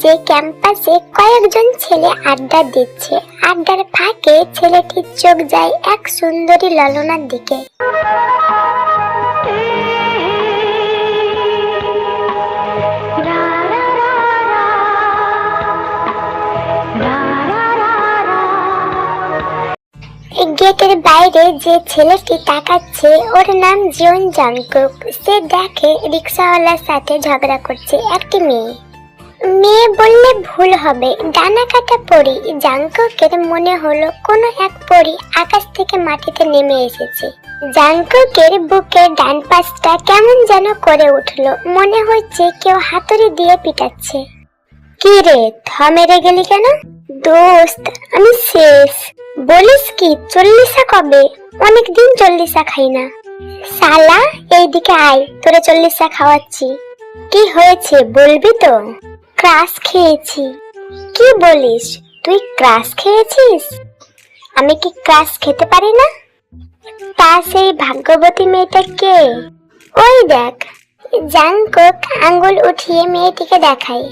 কলেজে ক্যাম্পাসে কয়েকজন ছেলে আড্ডা দিচ্ছে। আড্ডার ফাঁকে ছেলেটির চোখ যায় এক সুন্দরী ললনার দিকে। গেটের বাইরে যে ছেলেটি তাকাচ্ছে, ওর নাম জিওন জাংকুক। সে দেখে রিক্সাওয়ালার সাথে ঝগড়া করছে একটি মেয়ে। মেয়ে বললে ভুল হবে। ডানা কাটা পরি জাংকুকের মনে হলো কোনো এক পরি আকাশ থেকে মাটিতে নেমে এসেছে। জাংকুকের বুকের ডান পাশটা কেমন যেন করে উঠল। মনে হচ্ছে কেউ হাতুড়ি দিয়ে পিটাচ্ছে। কি রে, থ মেরে গেলি কেন? দোস্ত, আমি শেষ। বলিস কি, চল্লিশা কবে? অনেক দিন চল্লিশা খাই না। সালা এইদিকে আয়, তোরে চল্লিশা খাওয়াচ্ছি। কি হয়েছে, বলবি তো? ক্রাশ খেয়েছি। কি বলিস? তুই ক্রাশ খেয়েছিস? আমি কি ক্রাশ খেতে পারি না? তা সেই ভাগ্যবতী মেয়েটা কে? ওই দেখ, জাংকক আঙ্গুল উঠিয়ে মেয়েটিকে দেখায়।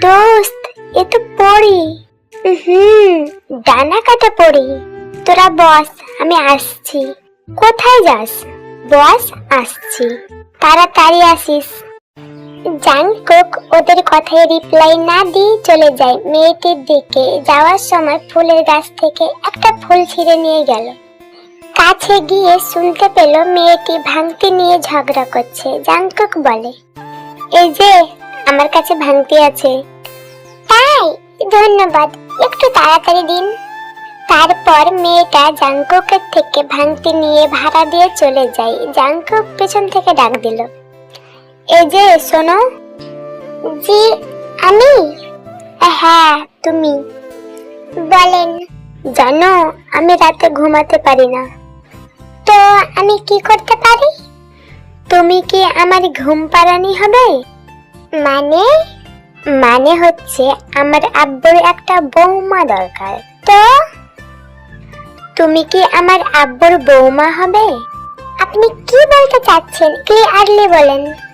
দোস্ত, এ তো পড়ি। হুম, ডানা কাটা পড়ি। তোরা বস, আমি আসছি। কোথায় যাস? বস, আসছি। তাড়াতাড়ি আসিস। জাংকুক ওদের কথায় রিপ্লাই না দিয়ে চলে যায় মেয়েটির দিকে। যাওয়ার সময় ফুলের গাছ থেকে একটা ফুল ছিঁড়ে নিয়ে গেল। কাছে গিয়ে শুনতে পেল মেয়েটি ভাঙতি নিয়ে ঝগড়া করছে। জাংকুক বলে, এই যে, আমার কাছে ভাঙতি আছে। তাই, ধন্যবাদ। একটু তাড়াতাড়ি দিন। তারপর মেয়েটা জাংকুকের থেকে ভাঙতি নিয়ে ভাড়া দিয়ে চলে যায়। জাংকুক পেছন থেকে ডাক দিল এই যে, শোনো। জি আমি? হ্যাঁ তুমি। বলেন, জানো, আমি রাতে ঘুমাতে পারি না। তো আমি কি করতে পারি? তুমি কি আমার ঘুম পাড়ানি হবে? মানে? মানে হচ্ছে আমার আব্বুর একটা বৌমা দরকার। তো? তুমি কি আমার আব্বুর বৌমা হবে? আপনি কি বলতে চাচ্ছেন? ক্লিয়ারলি বলেন।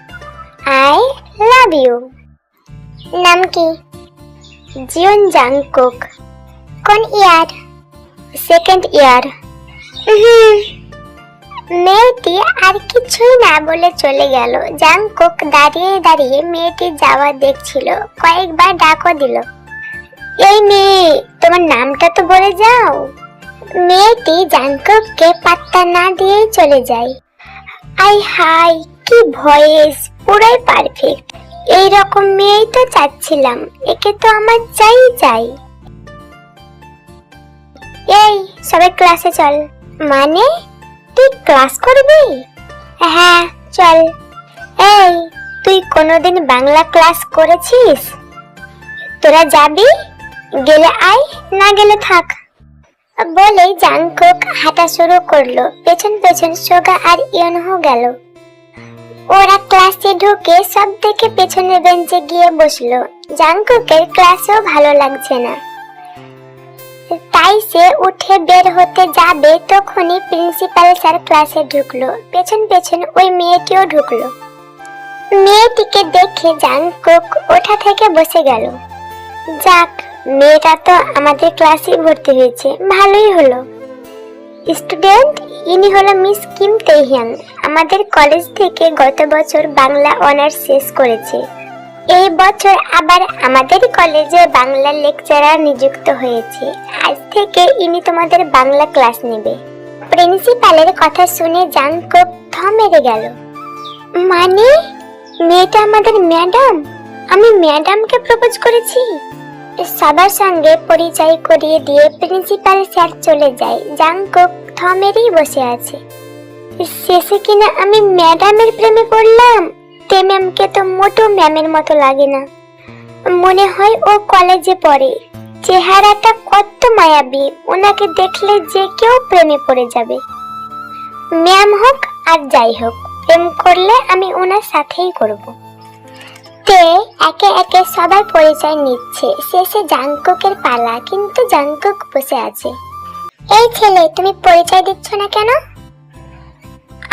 I love you. নাম কি? Jeon Jungkook. কোন ইয়ার? Second year. মেয়েটি আর কিছুই না বলে চলে গেল। জাংকুক দাঁড়িয়ে দাঁড়িয়ে মেয়েটি যাওয়া দেখছিল। কয়েকবার ডাকও দিল। এই মেয়ে, তোমার নামটা তো বলে যাও। মেয়েটি জাংকুককে পাত্তা না দিয়েই চলে যায়। আই হাই, কি ভয়েস। পুরাই পারফেক্ট এই রকম মেয়েই তো চাচ্ছিলাম, একে তো আমার চাই চাই এই, সবাই ক্লাসে চল। মানে? তুই ক্লাস করবি? হ্যাঁ চল। এই, তুই কোনোদিন বাংলা ক্লাস করেছিস? তোরা যাবি? গেলে আয়, না গেলে থাক। বলে জাংকুক হাঁটা শুরু করল। পেছন পেছন সোগা আর ইয়নহো গেল। ওরা ক্লাসে ঢুকে সব থেকে পেছনের বেঞ্চে গিয়ে বসল। জাংকুকের ক্লাসেও ভালো লাগছে না। তাই সে উঠে বের হতে যাবে তখনই প্রিন্সিপাল স্যার ক্লাসে ঢুকলো। পেছন পেছন ওই মেয়েটিও ঢুকলো। মেয়েটিকে দেখে জাংকুক ওঠা থেকে বসে গেল। যাক, মেয়েটা তো আমাদের ক্লাসে ভর্তি হয়েছে। ভালোই হলো। স্টুডেন্ট, ইনি হলো মিস কিম তেহিয়ান। আমাদের কলেজ থেকে গত বছর বাংলা অনার্স শেষ করেছে। এই বছর আবার আমাদের কলেজে বাংলা লেকচারার নিযুক্ত হয়েছে। আজ থেকে ইনি তোমাদের বাংলা ক্লাস নেবে। প্রিন্সিপালের কথা শুনে জাংকুক থ মেরে গেল। মানে? মেয়েটা আমাদের ম্যাডাম? আমি ম্যাডামকে প্রপোজ করেছি? সবার সঙ্গে পরিচয় করিয়ে দিয়ে প্রিন্সিপাল স্যার চলে যায়, জাংকুক থ মেরেই বসে আছে। শেষে কিনা আমি ম্যাডামের প্রেমে পড়লাম? তে ম্যামকে তো মোটো ম্যামের মতো লাগে না। মনে হয় ও কলেজে পড়ে। চেহারাটা কত মায়াবী, ওনাকে দেখলে যে কেউ প্রেমে পড়ে যাবে। ম্যাম হোক আর যাই হোক, প্রেম করলে আমি ওনার সাথেই করব। তে একে একে সবার পরিচয় নিচ্ছে। শেষে জাংকুকের পালা, কিন্তু জাংকুক বসে আছে। এই ছেলে, তুমি পরিচয় দিচ্ছ না কেন?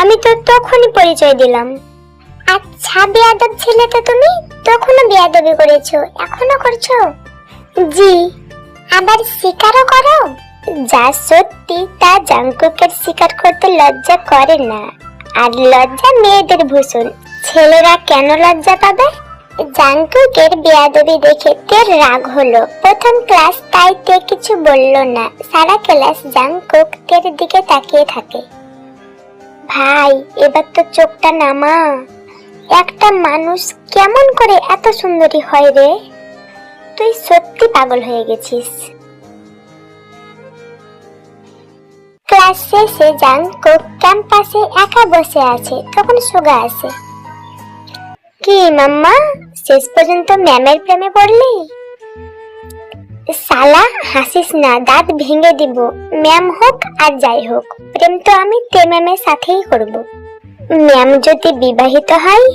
আমি তো তখনই পরিচয় দিলাম। আচ্ছা বেয়াদব ছেলে তো তুমি? তখনও বেয়াদবি করেছ এখনও করছ? জি, আবার স্বীকারও করো? যা সত্যি, তা জাঙ্কুকের স্বীকার করতে লজ্জা করে না। আর লজ্জা মেয়েদের ভূষণ। ছেলেরা কেন লজ্জা পাবে? জাঙ্কুকের বেয়াদবি দেখে তের রাগ হলো। প্রথম ক্লাস তাই তে কিছু বলল না। সারা ক্লাস জাঙ্কুক তের দিকে তাকিয়ে থাকে। ভাই, এবার তো চোখটা নামা। একটা মানুষ কেমন করে এত সুন্দরী হয় রে? তুই সত্যি পাগল হয়ে গেছিস। ক্লাস শেষে জাঙ্কুক ক্যাম্পাসে একা বসে আছে, তখন সুগা আসে কি, মাম্মা? শেষ পর্যন্ত ম্যামের প্রেমে পড়লি? সালা, হাসিস না, দাঁত ভেঙে দিব। ম্যাম হোক আর যাই হোক, প্রেম তো আমি তে ম্যামের সাথেই করব। ম্যাম যদি বিবাহিত হয়?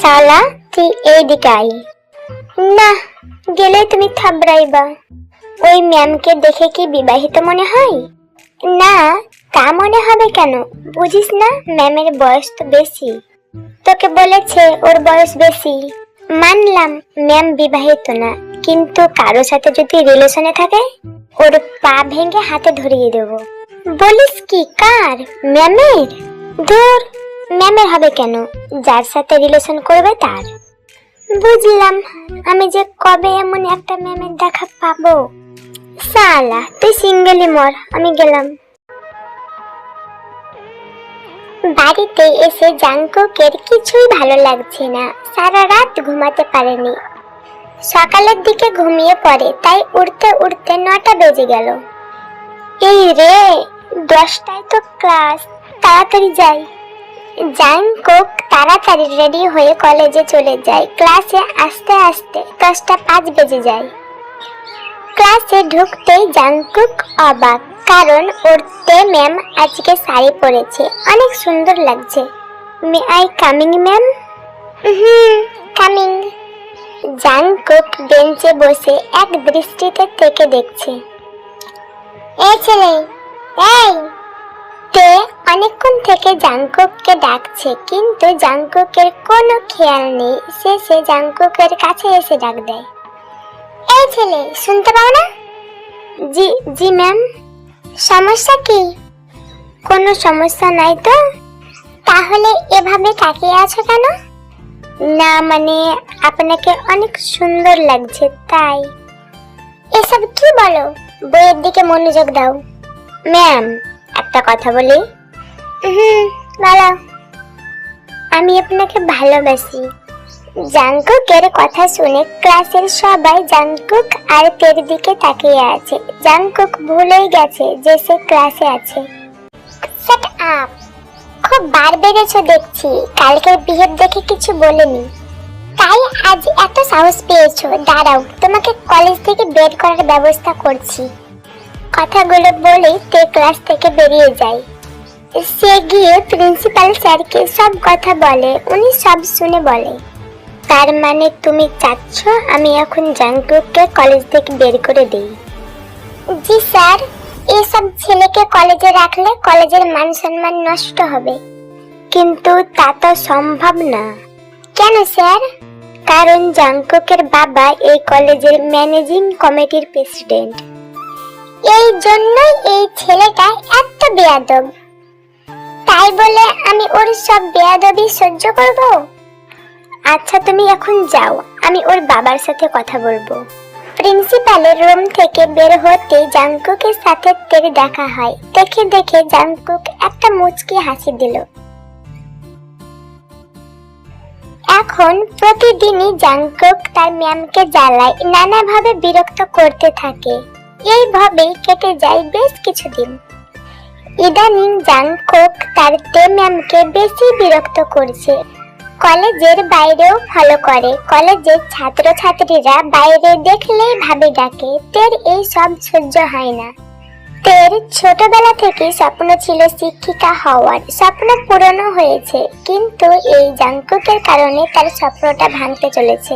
সালা, তুই এইদিকে আই না গেলে তুমি থাবড়াইবা। ওই ম্যামকে দেখে কি বিবাহিত মনে হয়? না, তা মনে হবে কেন? বুঝিস না, ম্যামের বয়স তো বেশি। তোকে বলেছে ওর বয়স বেশি। মানলাম, ম্যাম বিবাহিত না, কিন্তু কারও সাথে যদি রিলেশনে থাকে, ওর পা ভেঙে হাতে ধরিয়ে দেব। বলিস কি, কার? ম্যামের? দূর ম্যামের হবে কেন? যার সাথে রিলেশন করবে তার। বুঝলাম, আমি যে কবে এমন একটা ম্যামের দেখা পাবো। সালা তুই সিঙ্গেলি মর, আমি গেলাম। বাড়িতে এসে জাঙ্কুকের কিছুই ভালো লাগছে না। সারা রাত ঘুমাতে পারেনি। সকালের দিকে ঘুমিয়ে পড়ে, তাই উঠতে উঠতে নটা বেজে গেল। এই রে, দশটায় তো ক্লাস, তাড়াতাড়ি যাই। জাঙ্কুক তাড়াতাড়ি রেডি হয়ে কলেজে চলে যায়। ক্লাসে আস্তে আস্তে দশটা পাঁচ বেজে যায়। ক্লাসে ঢুকতেই জাঙ্কুক অবাক কারণ ওরতে ম্যাম আজকে শাড়ি পরেছে। অনেক সুন্দর লাগছে। May I coming ma'am? Hmm coming. Jungkook বেঞ্চে বসে এক দৃষ্টিতে থেকে দেখছে। এই ছেলে এই! তে অনেকক্ষণ থেকে জাঙ্কুককে ডাকছে কিন্তু জাঙ্কুকের কোনো খেয়াল নেই। শেষে জাঙ্কুকের কাছে এসে ডাক দেয়। এই ছেলে, শুনতে পাও না? জি জি ম্যাম সমস্যা কি? কোনো সমস্যা নাই তো? তাহলে এভাবে তাকিয়ে আছো কেন? না মানে আপনাকে অনেক সুন্দর লাগছে, তাই। এসব কি বলো? বইয়ের দিকে মনোযোগ দাও। ম্যাম একটা কথা বলি। হুম, বলো। আমি আপনাকে ভালোবাসি। জাংকুকের কথা শুনে ক্লাসের সবাই জাংকুক আর তের দিকে তাকিয়ে আছে। জাংকুক ভুলেই গেছে যে সে ক্লাসে আছে। শাট আপ খুব বার বেড়েছো দেখছি। কালকের বিহেভ দেখে কিছু বলেনি। তাই আজ এত সাহস পেয়েছ। দাঁড়াও, তোমাকে কলেজ থেকে বের করার ব্যবস্থা করছি। কথাগুলো বলে তে ক্লাস থেকে বেরিয়ে যায়। সে গিয়ে প্রিন্সিপাল স্যারকে সব কথা বলে। উনি সব শুনে বলে। তার মানে তুমি চাচ্ছ আমি এখন জাংকুককে কলেজ থেকে বের করে দেই? জি স্যার। এসব ছেলেকে কলেজে রাখলে কলেজের মান সম্মান নষ্ট হবে। কিন্তু তা তো সম্ভব না। কেন স্যার? কারণ জাংকুকের বাবা এই কলেজের ম্যানেজিং কমিটির প্রেসিডেন্ট এই জন্যই এই ছেলেটা এত বেয়াদব। তাই বলে আমি ওর সব বেয়াদবি সহ্য করব? আচ্ছা তুমি এখন যাও। আমি ওর বাবার সাথে কথা বলব। প্রিন্সিপালের রুম থেকে বের হতে জাংকুকের সাথে তের দেখা হয়। দেখে দেখে জাংকুক একটা মুচকি হাসি দিল। এখন প্রতিদিনই জাংকুক তার ম্যামকে জ্বালায়, নানাভাবে বিরক্ত করতে থাকে। এইভাবেই কেটে যায় বেশ কিছুদিন। ইদানিং জাংকুক তার তে ম্যামকে বেশি বিরক্ত করছে। কলেজের বাইরেও ফলো করে। কলেজের ছাত্রছাত্রীরা বাইরে দেখলেই ভাবে ডাকে, তের এই সব সহ্য হয় না। তের ছোটবেলা থেকে স্বপ্ন ছিল শিক্ষিকা হওয়ার। স্বপ্ন পূরণও হয়েছে, কিন্তু এই জাঙ্কুকের কারণে তার স্বপ্নটা ভাঙতে চলেছে।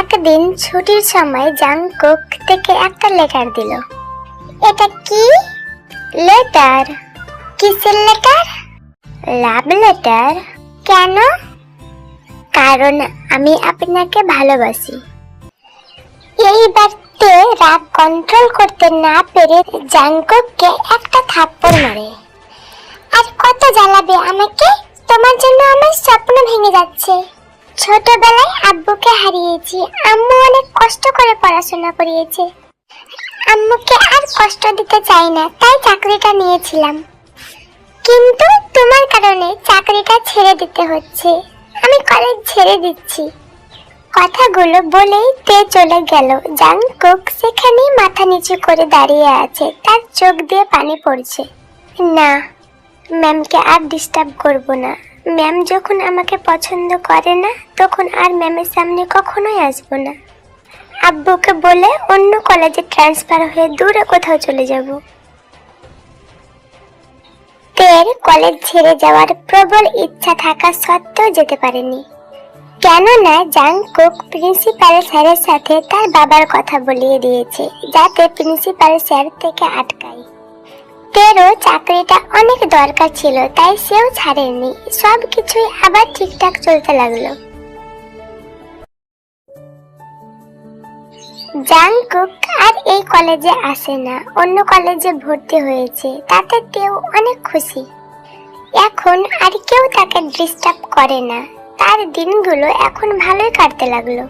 একদিন ছুটির সময় জাংকুক থেকে একটা লেটার দিল। এটা কি? লেটার। কিসের লেটার? Love letter? কেন? কারণ আমি আপনাকে ভালোবাসি। এইবার তে রাগ কন্ট্রোল করতে না পেরে জাঙ্কুককে একটা থাপ্পড় মারে। আর কত জ্বালাবে আমাকে? তোমার জন্য আমার স্বপ্ন ভেঙে যাচ্ছে। ছোটবেলায় আব্বুকে হারিয়েছি। আম্মু অনেক কষ্ট করে পড়াশোনা করিয়েছে। আম্মুকে আর কষ্ট দিতে চাই না, তাই চাকরিটা নিয়েছিলাম। কিন্তু তোমার কারণে চাকরিটা ছেড়ে দিতে হচ্ছে। আমি কলেজ ছেড়ে দিচ্ছি। কথাগুলো বলেই তে চলে গেল। জাংকুক সেখানেই মাথা নিচু করে দাঁড়িয়ে আছে। তার চোখ দিয়ে পানি পড়ছে। না, ম্যামকে আর ডিস্টার্ব করব না। ম্যাম যখন আমাকে পছন্দ করে না, তখন আর ম্যামের সামনে কখনোই আসব না। আব্বুকে বলে অন্য কলেজে ট্রান্সফার হয়ে দূরে কোথাও চলে যাব। তের কলেজ ছেড়ে যাওয়ার প্রবল ইচ্ছা থাকা সত্ত্বেও যেতে পারেনি। কেননা জাংকুক প্রিন্সিপাল স্যারের সাথে তার বাবার কথা বলিয়ে দিয়েছে, যাতে প্রিন্সিপাল স্যার থেকে আটকায়। তেরও চাকরিটা অনেক দরকার ছিল, তাই সেও ছাড়েনি। সব কিছুই আবার ঠিকঠাক চলতে লাগল। জাংকুক আর এই কলেজে আসে না। অন্য কলেজে ভর্তি হয়েছে। তাতে তেও অনেক খুশি। এখন আর কেউ তাকে ডিস্টার্ব করে না। তার দিনগুলো এখন ভালোই কাটতে লাগল।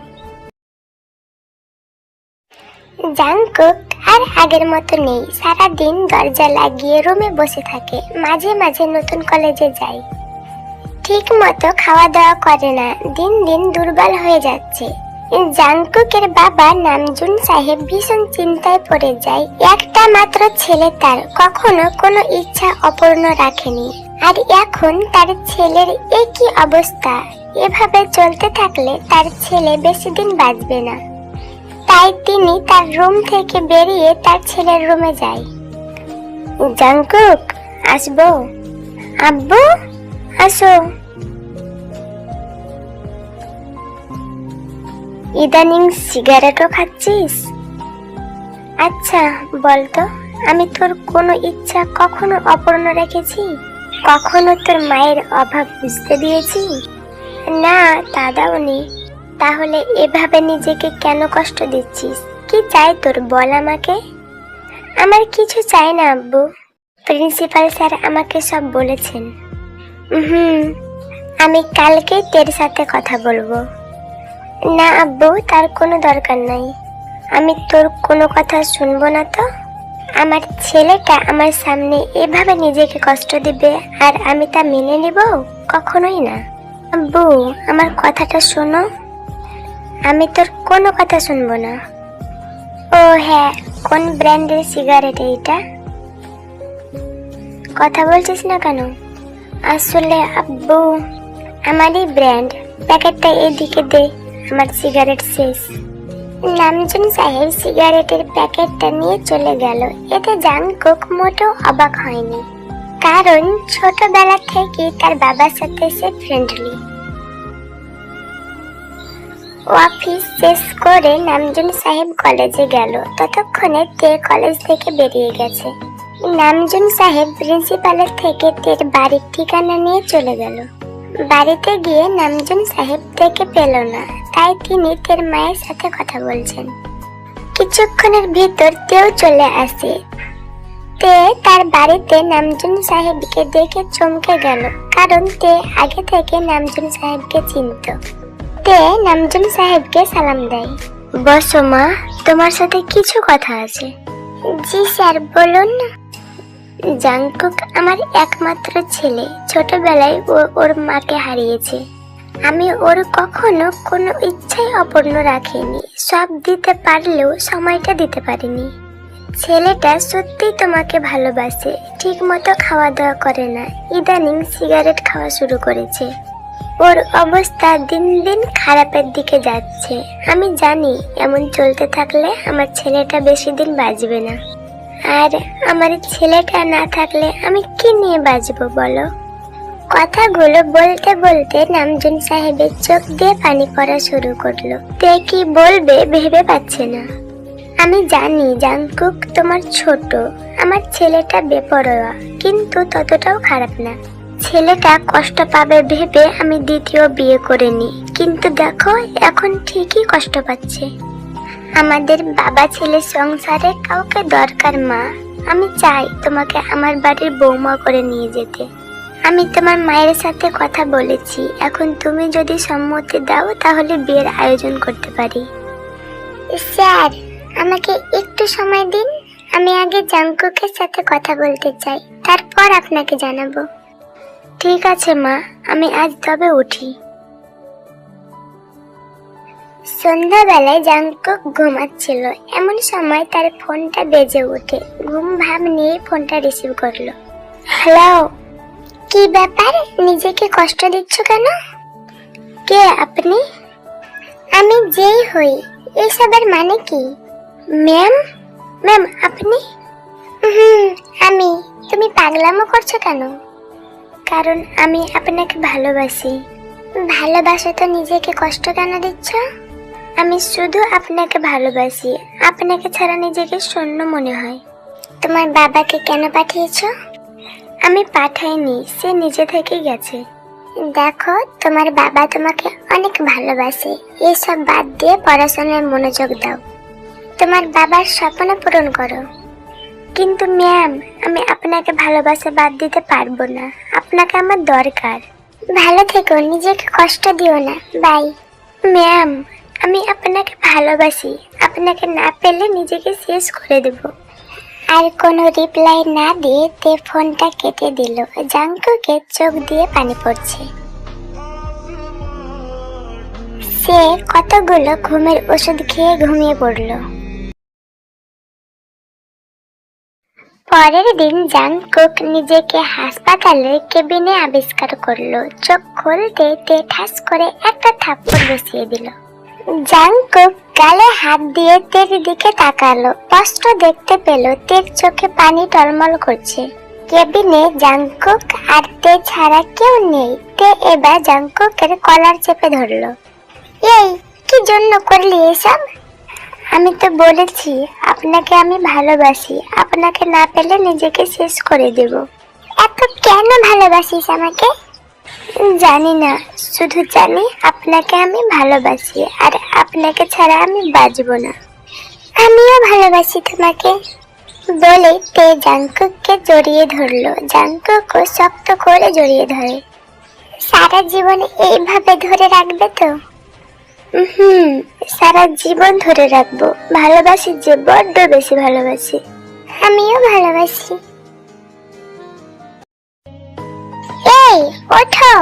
জাংকুক আর আগের মতো নেই। সারা দিন দরজা লাগিয়ে রুমে বসে থাকে। মাঝে মাঝে নতুন কলেজে যায়। ঠিক মতো খাওয়া দাওয়া করে না। দিন দিন দুর্বল হয়ে যাচ্ছে। জাংকুকের বাবা নামজুন সাহেব ভীষণ চিন্তায় পড়ে যায়। একটা মাত্র ছেলে তার, কখনো কোনো ইচ্ছা অপূর্ণ রাখেনি। আর এখন তার ছেলের একই অবস্থা। এভাবে চলতে থাকলে তার ছেলে বেশি দিন বাঁচবে না। তাই তিনি তার রুম থেকে বেরিয়ে তার ছেলের রুমে যায়। জাংকুক, আসব? আব্বু, আসো। ইদানিং সিগারেটও খাচ্ছিস? আচ্ছা বলতো, আমি তোর কোনো ইচ্ছা কখনো অপূর্ণ রেখেছি? কখনো তোর মায়ের অভাব বুঝতে দিয়েছি? না, তা দাওনি। তাহলে এভাবে নিজেকে কেন কষ্ট দিচ্ছিস? কি চাই তোর, বল আমাকে। আমার কিছু চাই না, আব্বু। প্রিন্সিপাল স্যার আমাকে সব বলেছেন। হুম আমি কালকে তোর সাথে কথা বলব। না আব্বু, তার কোনো দরকার নাই। আমি তোর কোনো কথা শুনব না তো? আমার ছেলেটা আমার সামনে এভাবে নিজেকে কষ্ট দিবে আর আমি তা মেনে নিব? কখনোই না। আব্বু, আমার কথাটা শোনো। আমি তোর কোনো কথা শুনব না। ও হ্যাঁ কোন ব্র্যান্ডের সিগারেট এইটা? কথা বলছিস না কেন? আসলে আব্বু, আমারই ব্র্যান্ড। প্যাকেটটা এদিকে দে। আমার সিগারেট শেষ। নামজন সাহেব সিগারেটের প্যাকেটটা নিয়ে চলে গেল। এতে জাংকুক মোটেও অবাক হয়নি। কারণ ছোটবেলা থেকে তার বাবার সাথে সে ফ্রেন্ডলি অফিস শেষ করে নামজুন সাহেব কলেজে গেল। ততক্ষণে তে কলেজ থেকে বেরিয়ে গেছে। নামজুন সাহেব প্রিন্সিপালের থেকে তের বাড়ির ঠিকানা নিয়ে চলে গেল। বাড়িতে গিয়ে নামজুন সাহেব থেকে পেল না। তাই তিনি তার মায়ের সাথে কথা বলছেন। কিছুক্ষণের ভিতর তেও চলে আসে। তে তার বাড়িতে নামজুন সাহেবকে দেখে চমকে গেল, কারণ তে আগে থেকে নামজুন সাহেবকে চিনত। তে নামজুন সাহেবকে সালাম দেয়, বসো মা, তোমার সাথে কিছু কথা আছে। জি স্যার, বলুন জাংকুক আমার একমাত্র ছেলে। ছোটবেলায় ও ওর মাকে হারিয়েছে। আমি ওর কখনো কোনো ইচ্ছাই অপূর্ণ রাখিনি। সব দিতে পারলেও সময়টা দিতে পারিনি। ছেলেটা সত্যিই তোমাকে ভালোবাসে ঠিক মতো খাওয়া দাওয়া করে না, ইদানিং সিগারেট খাওয়া শুরু করেছে। ওর অবস্থা দিন দিন খারাপের দিকে যাচ্ছে। আমি জানি এমন চলতে থাকলে আমার ছেলেটা বেশি দিন বাঁচবে না। আর আমার ছেলেটা না থাকলে আমি কি নিয়ে বাঁচবো বলো? কথাগুলো বলতে বলতে নামজুন সাহেবের চোখ দিয়ে পানি পড়া শুরু করল। তে কি বলবে ভেবে পাচ্ছে না। আমি জানি জাংকুক তোমার ছোট, আমার ছেলেটা বেপরোয়া, কিন্তু ততটাও খারাপ না। ছেলেটা কষ্ট পাবে ভেবে আমি দ্বিতীয় বিয়ে করে করিনি কিন্তু দেখো এখন ঠিকই কষ্ট পাচ্ছে। আমাদের বাবা ছেলে সংসারে কাউকে দরকার মা, আমি চাই তোমাকে আমার বাড়ির বৌমা করে নিয়ে যেতে। আমি তোমার মায়ের সাথে কথা বলেছি। এখন তুমি যদি সম্মতি দাও তাহলে বিয়ের আয়োজন করতে পারি। স্যার আমাকে একটু সময় দিন। আমি আগে জাঙ্কুকের সাথে কথা বলতে চাই। তারপর আপনাকে জানাব। ঠিক আছে মা। আমি আজ তবে উঠি। সন্ধ্যাবেলায় জাঙ্কুক ঘুমাচ্ছিল। এমন সময় তার ফোনটা বেজে ওঠে। ঘুম ভাব নিয়ে ফোনটা রিসিভ করল। হ্যালো কি ব্যাপার? নিজেকে কষ্ট দিচ্ছ কেন? কে আপনি? আমি যেই হই, এসবের মানে কি? ম্যাম? ম্যাম, আপনি? হুম, আমি। তুমি পাগলামো করছ কেন? কারণ আমি আপনাকে ভালোবাসি। ভালোবাসো তো নিজেকে কষ্ট কেন দিচ্ছ? আমি শুধু আপনাকে ভালোবাসি। আপনাকে ছাড়া নিজেকে শূন্য মনে হয়। তোমার বাবাকে কেন পাঠিয়েছো? আমি পাঠাইনি, সে নিজে থেকেই গেছে। দেখো, তোমার বাবা তোমাকে অনেক ভালোবাসে। এসব বাদ দিয়ে পড়াশোনায় মনোযোগ দাও। তোমার বাবার স্বপ্ন পূরণ করো। কিন্তু ম্যাম, আমি আপনাকে ভালোবাসা বাদ দিতে পারব না। আপনাকে আমার দরকার। ভালো থেকো, নিজেকে কষ্ট দিও না। বাই। ম্যাম, আমি আপনাকে ভালোবাসি। আপনাকে না পেলে নিজেকে শেষ করে দেব। আর কোনো রিপ্লাই না দিয়ে তে ফোনটা কেটে দিল। জাঙ্কুকে চোখ দিয়ে পানি পড়ছে। সে কতগুলো ঘুমের ওষুধ খেয়ে ঘুমিয়ে পড়ল। পরের দিন জাংকুক নিজেকে হাসপাতালের কেবিনে আবিষ্কার করল। চোখ খুলতে তে ঠাস করে একটা থাপ্পড় বসিয়ে দিল। জাংকুক গালে হাত দিয়ে তের দিকে তাকালো। স্পষ্ট দেখতে পেল, তের চোখে পানি টলমল করছে। কেবিনে জাংকুক আর তে ছাড়া কেউ নেই। তে এবার জাংকুকের কলার চেপে ধরলো। এই, কি জন্য করলি এসব? আমি তো বলেছি, আপনাকে আমি ভালোবাসি। আপনাকে না পেলে নিজেকে শেষ করে দেব। এত কেন ভালোবাসিস আমাকে? জানি না শুধু জানি আপনাকে আমি ভালোবাসি আর আপনাকে ছাড়া আমি বাঁচব না। আমিও ভালোবাসি তোমাকে। বলে তে জাঙ্কুককে জড়িয়ে ধরলো। জাঙ্কুকও শক্ত করে জড়িয়ে ধরে। সারা জীবন এইভাবে ধরে রাখবে তো? হুম, সারা জীবন ধরে রাখব। ভালোবাসি যে বড্ড বেশি ভালোবাসি। আমিও ভালোবাসি। এই ওঠো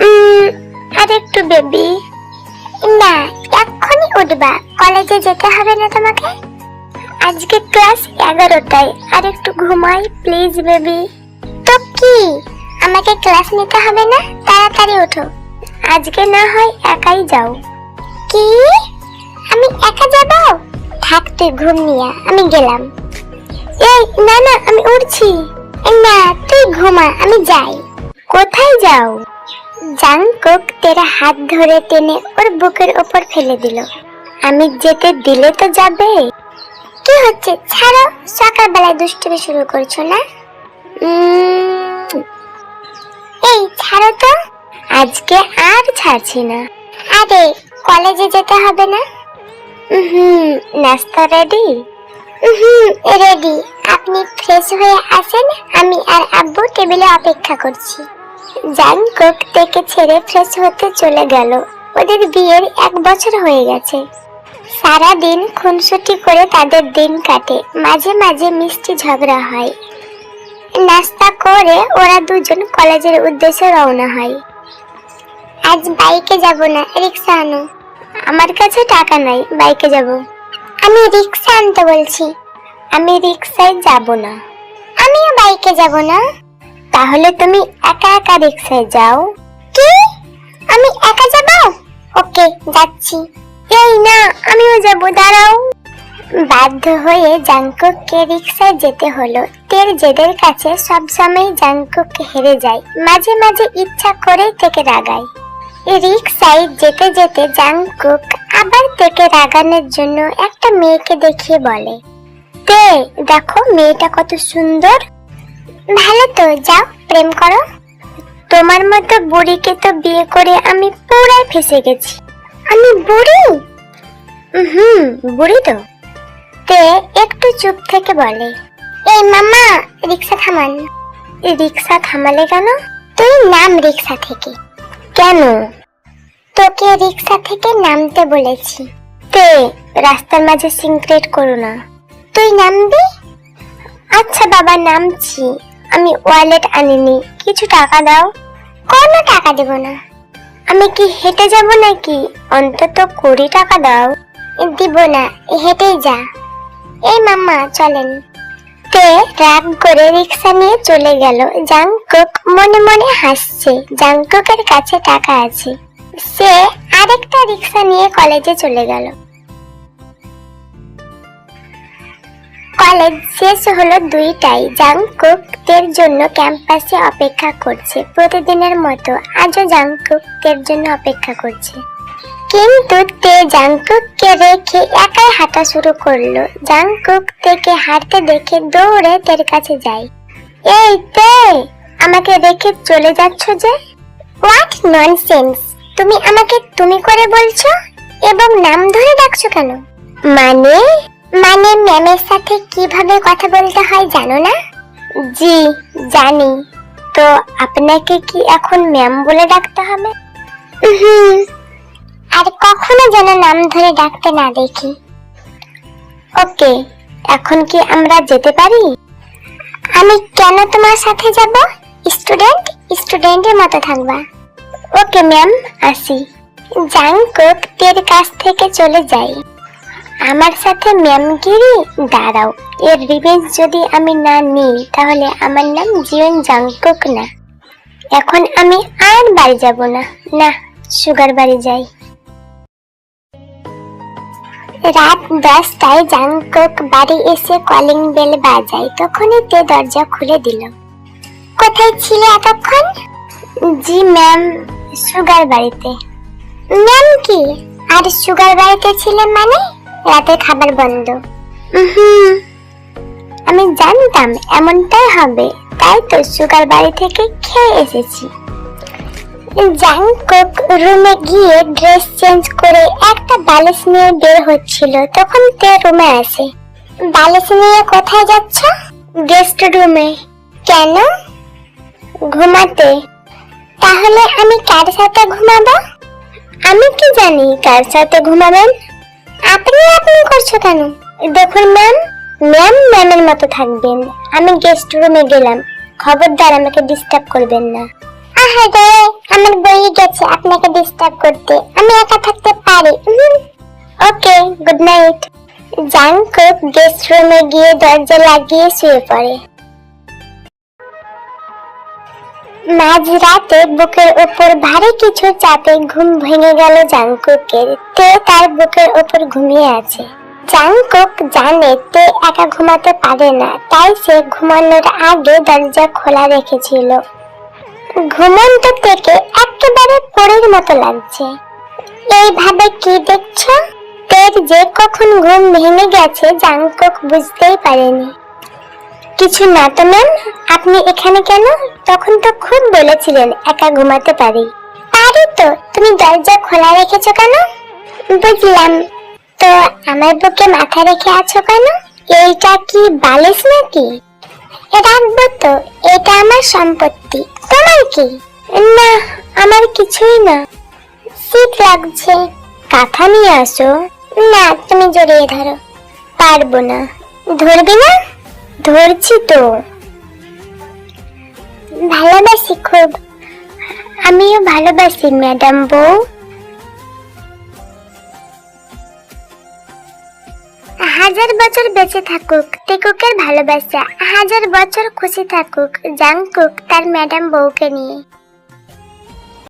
উম, আর একটু বেবি। না এক্ষুনি উঠবা। কলেজে যেতে হবে না তোমাকে? আজকে ক্লাস এগারোটায়। আর একটু ঘুমাই প্লিজ বেবি। তো কি? আমাকে ক্লাস নিতে হবে না? তাড়াতাড়ি ওঠো। আজকে না হয় একাই যাও। কি? আমি একা যাব? থাক তুই ঘুম নিয়া আমি গেলাম। এই না না আমি উঠছি। না তুই ঘুমা আমি যাই। কোথায় যাও? জাংকুক তেরা হাত ধরে টেনে ওর বুকের উপর ফেলে দিল। আমি যেতে দিলে তো যাবে। কি হচ্ছে? ছাড়ো, সকালবেলায় দুষ্টুমি শুরু করছ না? এই ছাড়ো তো। আজকে আর ছাড়ছি না। আরে, কলেজে যেতে হবে না? হুম নাস্তা রেডি হুম রেডি আপনি ফ্রেশ হয়ে আসেন, আমি আর আব্বু টেবিলে অপেক্ষা করছি। জাংকুক থেকে ছেড়ে ফ্রেশ হতে চলে গেল। ওদের বিয়ের এক বছর হয়ে গেছে। সারা দিন খুনসুটি করে তাদের দিন কাটে। মাঝে মাঝে মিষ্টি ঝগড়া হয়। নাস্তা করে ওরা দুজন কলেজের উদ্দেশ্যে রওনা হয়। আজ বাইকে যাব না, রিক্সা আনো। আমার কাছে টাকা নাই, বাইকে যাব। আমি রিক্সা আনতে বলছি। আমি রিক্সায় যাব না। আমিও বাইকে যাব না। তাহলে তুমি একা একা রিক্সায় যাও। কি? আমি একা যাব? ওকে, যাচ্ছি। এই না, আমিও যাব, দাঁড়াও। বাধ্য হয়ে জাংকুককে রিক্সায় যেতে হলো। তের জেদের কাছে সবসময় জাংকুক হেরে যায়। মাঝে মাঝে ইচ্ছা করে থেকে রাগায়। রিক্সায় যেতে যেতে জাংকুক আবার তেকে রাগানোর জন্য একটা মেয়েকে দেখিয়ে বলে, তে, দেখো মেয়েটা কত সুন্দর। ভালো তো যাও, প্রেম করো। তোমার মতো বুড়িকে তো বিয়ে করে আমি পুরাই ফেসে গেছি। আমি বুড়ি? হুম বুড়ি তো। তে, একটু চুপ থেকে বলে, এই মামা রিক্সা থামান। রিক্সা থামালে কেন? তুই নাম রিক্সা থেকে। কেন? তোকে রিক্সা থেকে নামতে বলেছি। তে, রাস্তার মাঝে সিনক্রেট করো না। তুই নামবি? আচ্ছা বাবা, নামছি। আমি ওয়ালেট আনিনি, কিছু টাকা দাও। কোনো টাকা দেব না। আমি কি হেঁটে যাব নাকি? অন্তত কুড়ি টাকা দাও। দিব না, হেঁটেই যা। এই মাম্মা, চলেন। তে রাগ করে রিক্সা নিয়ে চলে গেল। জাংকুক মনে মনে হাসছে। জাংকুকের কাছে টাকা আছে। সে আরেকটা রিক্সা নিয়ে কলেজে চলে গেল। কলেজ শেষ হলো দুইটাই। জাংকুক তের জন্য ক্যাম্পাসে অপেক্ষা করছে। প্রতিদিনের মতো আজও জাংকুক তের জন্য অপেক্ষা করছে। কিন্তু তে জাংকুককে রেখে একাই হাঁটা শুরু করল। জাংকুক তেকে হাঁটতে দেখে দৌড়ে তের কাছে যায়। এই তে, আমাকে রেখে চলে যাচ্ছ যে? হোয়াট ননসেন্স তুমি আমাকে তুমি করে বলছো? এবং নাম ধরে ডাকছো কেন? মানে? মানে ম্যামের সাথে কীভাবে কথা বলতে হয় জানো না? জি জানি। তো আপনাকে কি এখন ম্যাম বলে ডাকতে হবে? হুম। আর কখনো যেন নাম ধরে ডাকতে না দেখি। ওকে এখন কি আমরা যেতে পারি? আমি কেন তোমার সাথে যাব? স্টুডেন্ট স্টুডেন্টের মতো থাকবা। ওকে ম্যাম আসি। জাংকুক তের কাছ থেকে চলে যাই। আমার সাথে ম্যামগিরি, দাঁড়াও। এর রিভেঞ্জ যদি আমি না নিই, তাহলে আমার নাম জিয়ন জাংকুক না। এখন আমি আর বাড়ি যাব না। না, সুগার বাড়ি যাই। রাত দশটায় জাংকুক বাড়ি এসে কলিং বেল বাজায়। তখনই তে দরজা খুলে দিল। কোথায় ছিলে এতক্ষণ? জি ম্যাম সুগার বাড়িতে। ম্যাম কি? আর সুগার বাড়িতে ছিলে মানে? রাতে খাবার বন্ধ। আমি জানতাম এমনটাই হবে, তাই তো সুগার বাড়ি থেকে খেয়ে এসেছি। জাংকুক রুমে গিয়ে ড্রেস চেঞ্জ করে একটা বালিশ নিয়ে বের হচ্ছিল, তখন তে রুমে আসে বালিশ নিয়ে কোথায় যাচ্ছ? গেস্ট রুমে। কেন? ঘুমাতে। তাহলে আমি কার সাথে ঘুমাবো? আমি কি জানি কার সাথে ঘুমাবেন? আপনি আপনি করছ কেন? দেখুন ম্যাম ম্যাম ম্যামের মতো থাকবেন। আমি গেস্ট রুমে গেলাম। খবরদার আমাকে ডিস্টার্ব করবেন না। আহা আহারে, আমার বই গেছে, আপনাকে ডিস্টার্ব করতে। আমি একা থাকতে পারি। Okay good night Jungkook guest রুমে গিয়ে দরজা লাগিয়ে শুয়ে পড়ে। মাঝরাতে বুকের উপর ভারী কিছু চাপে ঘুম ভেঙে গেল জাংকুকের। তে তার বুকের উপর ঘুমিয়ে আছে। জাংকুক জানে তে একা ঘুমাতে পারে না, তাই সে ঘুমানোর আগে দরজা খোলা রেখেছিল। ঘুমন্ত থেকে একেবারে পরের মতো লাগছে। এইভাবে কি দেখছ? তের যে কখন ঘুম ভেঙে গেছে, জাংকুক বুঝতেই পারেনি। কিছু না তো, ম্যাম। আপনি এখানে কেন? তখন তো খুব বলেছিলেন, একা ঘুমাতে পারি। পারি তো, তুমি দরজা খোলা রেখেছো কেন? বুঝলাম। তো আমার বুকে মাথা রেখে আছো কেন? এইটা কি বালিশ নাকি? রাখব তো, এটা আমার সম্পত্তি। তোমার কি? না, আমার কিছুই না। শীত লাগছে। কাঁথা নিয়ে আসো। না, তুমি জড়িয়ে ধরো। পারব না। ধরবি না? ধরছি তো। ভালোবাসি খুব। আমিও ভালোবাসি, ম্যাডাম বউ। হাজার বছর বেঁচে থাকুক, টেকুকের ভালোবাসা। হাজার বছর খুশি থাকুক, জাংকুক তার ম্যাডাম বউকে নিয়ে।